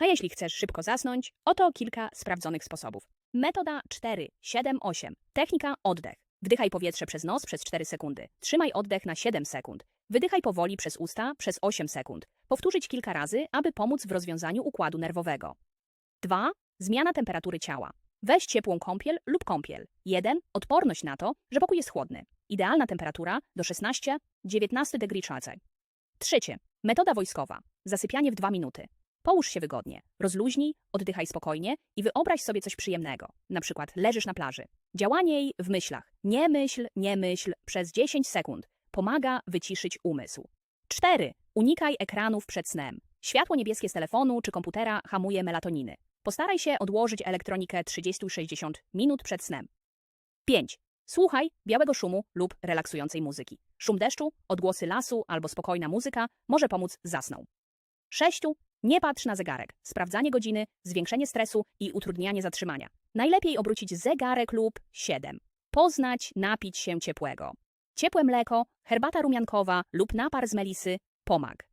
A jeśli chcesz szybko zasnąć, oto kilka sprawdzonych sposobów. Metoda 4, 7, 8. Technika oddech. Wdychaj powietrze przez nos przez 4 sekundy. Trzymaj oddech na 7 sekund. Wydychaj powoli przez usta przez 8 sekund. Powtórzyć kilka razy, aby pomóc w rozwiązaniu układu nerwowego. 2. Zmiana temperatury ciała. Weź ciepłą kąpiel lub kąpiel. 1. Odporność na to, że pokój jest chłodny. Idealna temperatura do 16-19 degree Celsius. Trzecie. Metoda wojskowa. Zasypianie w 2 minuty. Połóż się wygodnie, rozluźnij, oddychaj spokojnie i wyobraź sobie coś przyjemnego. Na przykład leżysz na plaży. Działanie w myślach. Nie myśl, nie myśl przez 10 sekund. Pomaga wyciszyć umysł. 4. Unikaj ekranów przed snem. Światło niebieskie z telefonu czy komputera hamuje melatoniny. Postaraj się odłożyć elektronikę 30-60 minut przed snem. 5. Słuchaj białego szumu lub relaksującej muzyki. Szum deszczu, odgłosy lasu albo spokojna muzyka może pomóc zasną. 6. Nie patrz na zegarek. Sprawdzanie godziny, zwiększenie stresu i utrudnianie zatrzymania. Najlepiej obrócić zegarek lub 7. Poznać, napić się ciepłego. Ciepłe mleko, herbata rumiankowa lub napar z melisy pomag.